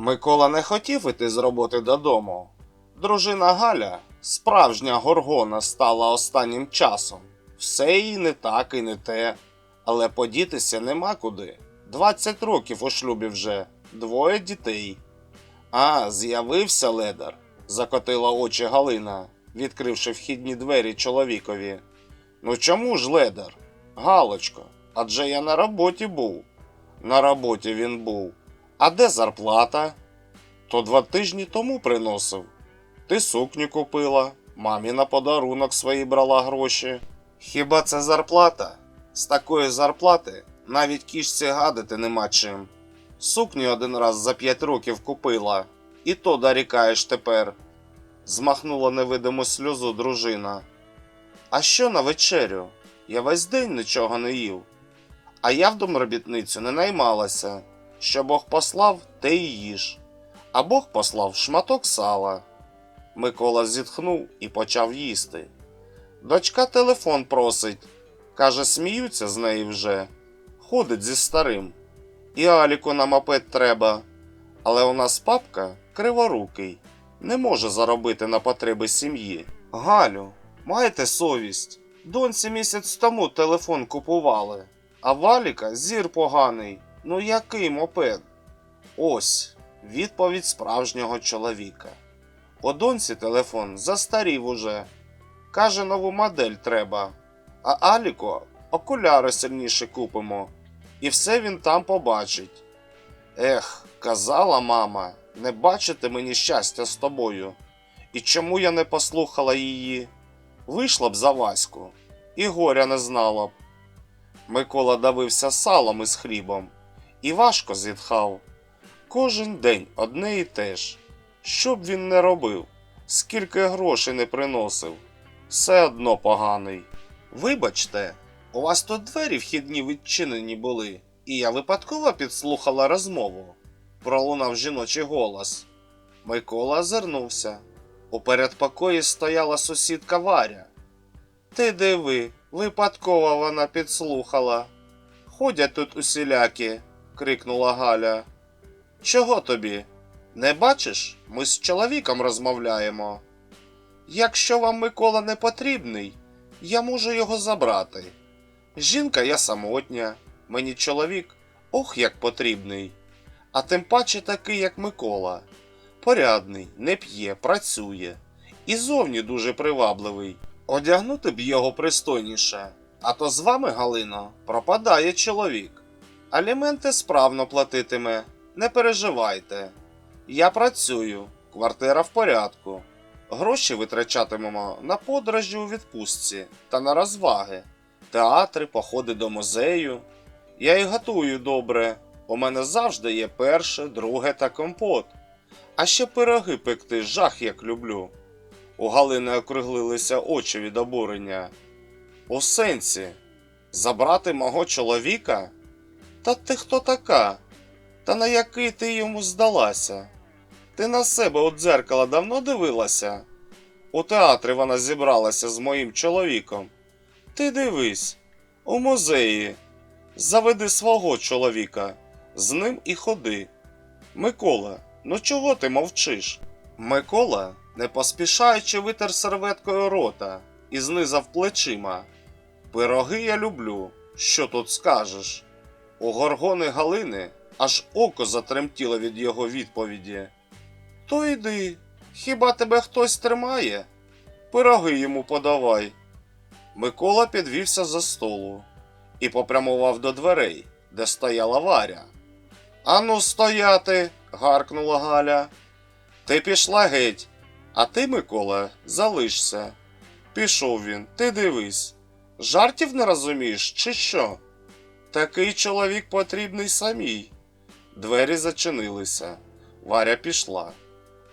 Микола не хотів іти з роботи додому. Дружина Галя, справжня горгона, стала останнім часом. Все їй не так і не те, але подітися нема куди. 20 років у шлюбі вже, двоє дітей. А, з'явився ледар, закотила очі Галина, відкривши вхідні двері чоловікові. Ну чому ж ледар? Галочко, адже я на роботі був. На роботі він був. А де зарплата? То два тижні тому приносив. Ти сукню купила, мамі на подарунок свої брала гроші. Хіба це зарплата? З такої зарплати навіть кішці гадити нема чим. Сукню один раз за п'ять років купила, і то дорікаєш тепер. Змахнула невидиму сльозу дружина. А що на вечерю? Я весь день нічого не їв. А я в домробітницю не наймалася. Що Бог послав, те й їж. А Бог послав шматок сала. Микола зітхнув і почав їсти. Дочка телефон просить. Каже, сміються з неї вже. Ходить зі старим. І Аліку на мопед треба. Але у нас папка криворукий, не може заробити на потреби сім'ї. Галю, маєте совість. Доньці місяць тому телефон купували, а Валіка зір поганий. Ну який мопед? Ось відповідь справжнього чоловіка. У доньці телефон застарів уже. Каже, нову модель треба. А Аліко окуляри сильніше купимо. І все він там побачить. Ех, казала мама, не бачити мені щастя з тобою. І чому я не послухала її? Вийшла б за Ваську, і горя не знала б. Микола давився салом із хлібом і важко зітхав. Кожен день одне і те ж. Що б він не робив, скільки грошей не приносив, все одно поганий. Вибачте, у вас тут двері вхідні відчинені були, і я випадково підслухала розмову. Пролунав жіночий голос. Микола озирнувся. У передпокої стояла сусідка Варя. Ти диви, випадково вона підслухала. Ходять тут усілякі, крикнула Галя. Чого тобі? Не бачиш, ми з чоловіком розмовляємо. Якщо вам Микола не потрібний, я можу його забрати. Жінка я самотня, мені чоловік ох як потрібний. А тим паче такий, як Микола. Порядний, не п'є, працює. І зовні дуже привабливий. Одягнути б його пристойніше. А то з вами, Галино, пропадає чоловік. Аліменти справно платитиме, не переживайте. Я працюю, квартира в порядку. Гроші витрачатимемо на подорожі у відпустці та на розваги, театри, походи до музею. Я і готую добре. У мене завжди є перше, друге та компот. А ще пироги пекти жах як люблю. У Галини округлилися очі від обурення. У сенсі, забрати мого чоловіка? Та ти хто така? Та на який ти йому здалася? Ти на себе у дзеркало давно дивилася? У театрі вона зібралася з моїм чоловіком. Ти дивись, у музеї. Заведи свого чоловіка, з ним і ходи. Микола, ну чого ти мовчиш? Микола, не поспішаючи, витер серветкою рота і знизав плечима. Пироги я люблю, що тут скажеш? У горгони Галини аж око затремтіло від його відповіді. То йди, хіба тебе хтось тримає? Пироги йому подавай. Микола підвівся за столу і попрямував до дверей, де стояла Варя. Ану, стояти. гаркнула Галя. Ти пішла геть, а ти, Микола, залишся. Пішов він, ти дивись. Жартів не розумієш, чи що? Такий чоловік потрібний самій. Двері зачинилися. Варя пішла.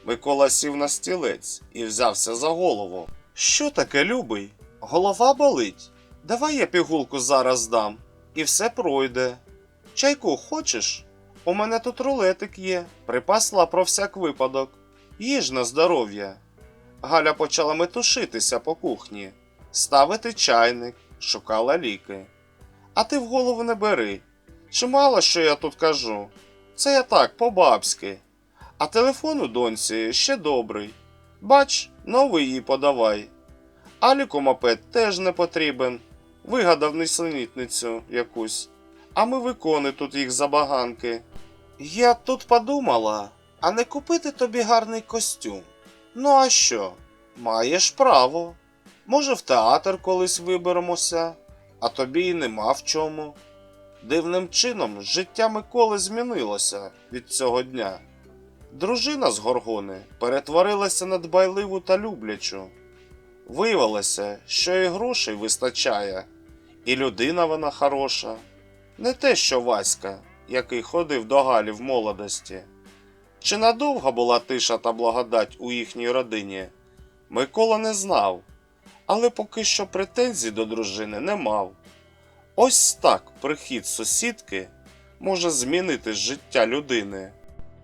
Микола сів на стілець і взявся за голову. Що таке, любий? Голова болить. Давай я пігулку зараз дам, і все пройде. Чайку хочеш? У мене тут рулетик є, припасла про всяк випадок. Їж на здоров'я. Галя почала метушитися по кухні, ставити чайник, шукала ліки. А ти в голову не бери. Чимало що я тут кажу. Це я так, по-бабськи. А телефон у доньці ще добрий. Бач, новий їй подавай. Аліку мопед теж не потрібен. Вигадав несенітницю якусь. А ми викони тут їх забаганки. Я тут подумала, а не купити тобі гарний костюм. Ну а що? Маєш право. Може, в театр колись виберемося, а тобі і нема в чому. Дивним чином життя Миколи змінилося від цього дня. Дружина з Горгони перетворилася на дбайливу та люблячу. Виявилося, що і грошей вистачає, і людина вона хороша. Не те, що Васька, який ходив до Галі в молодості. Чи надовго була тиша та благодать у їхній родині? Микола не знав, але поки що претензій до дружини не мав. Ось так прихід сусідки може змінити життя людини.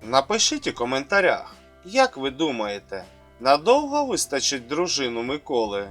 Напишіть у коментарях, як ви думаєте, надовго вистачить дружину Миколи?